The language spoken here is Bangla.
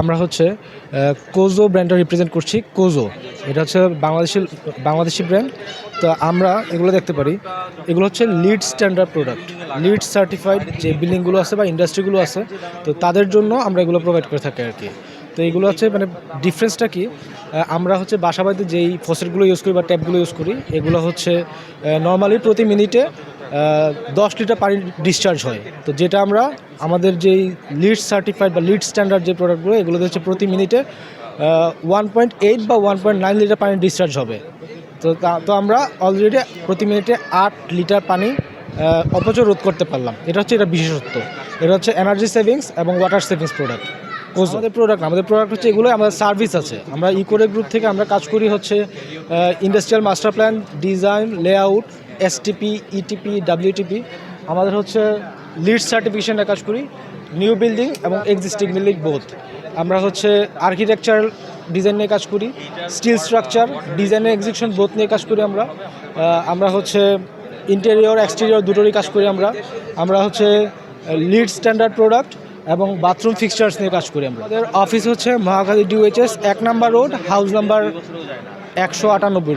আমরা হচ্ছে কোজো ব্র্যান্ডটা রিপ্রেজেন্ট করছি কোজো এটা হচ্ছে বাংলাদেশের বাংলাদেশি ব্র্যান্ড তো আমরা এগুলো দেখতে পারি। এগুলো হচ্ছে LEED standard product LEED certified যে বিল্ডিংগুলো আছে বা ইন্ডাস্ট্রিগুলো আছে, তো তাদের জন্য আমরা এগুলো প্রোভাইড করে থাকি আর কি তো এগুলো হচ্ছে মানে ডিফারেন্সটা কি? আমরা হচ্ছে বাসাবাড়িতে যেই ফসেটগুলো ইউজ করি বা ট্যাপগুলো ইউজ করি, এগুলো হচ্ছে নর্মালি প্রতি মিনিটে দশ লিটার পানি ডিসচার্জ হয়। তো যেটা আমরা আমাদের যেই লিড সার্টিফাইড বা লিড স্ট্যান্ডার্ড যে প্রোডাক্টগুলো এগুলো হচ্ছে প্রতি মিনিটে ওয়ান পয়েন্ট এইট বা ওয়ান পয়েন্ট নাইন লিটার পানি ডিসচার্জ হবে। তো তো আমরা অলরেডি প্রতি মিনিটে আট লিটার পানি অপচয় রোধ করতে পারলাম। এটা হচ্ছে এটা বিশেষত্ব। এটা হচ্ছে এনার্জি সেভিংস এবং ওয়াটার সেভিংস প্রোডাক্ট আমাদের প্রোডাক্ট আমাদের প্রোডাক্ট হচ্ছে এগুলো আমাদের সার্ভিস আছে। আমরা ইকোরে গ্রুপ থেকে আমরা কাজ করি হচ্ছে industrial master plan design layout STP ETP WTP আমাদের হচ্ছে লিড সার্টিফিকেশনে কাজ করি নিউ বিল্ডিং এবং এক্সিস্টিং বিল্ডিং বোথ আমরা হচ্ছে আর্কিটেকচার ডিজাইন নিয়ে কাজ করি স্টিল স্ট্রাকচার ডিজাইনের এক্সিকিউশন বোথ নিয়ে কাজ করি আমরা। আমরা হচ্ছে ইন্টেরিয়র এক্সটেরিয়র দুটোরই কাজ করি আমরা। আমরা হচ্ছে লিড স্ট্যান্ডার্ড প্রোডাক্ট এবং বাথরুম ফিক্সচার্স নিয়ে কাজ করি আমরা। আমাদের অফিস হচ্ছে মহাখালী ডিউএইচএস এক নাম্বার রোড হাউস নাম্বার একশো আটানব্বই।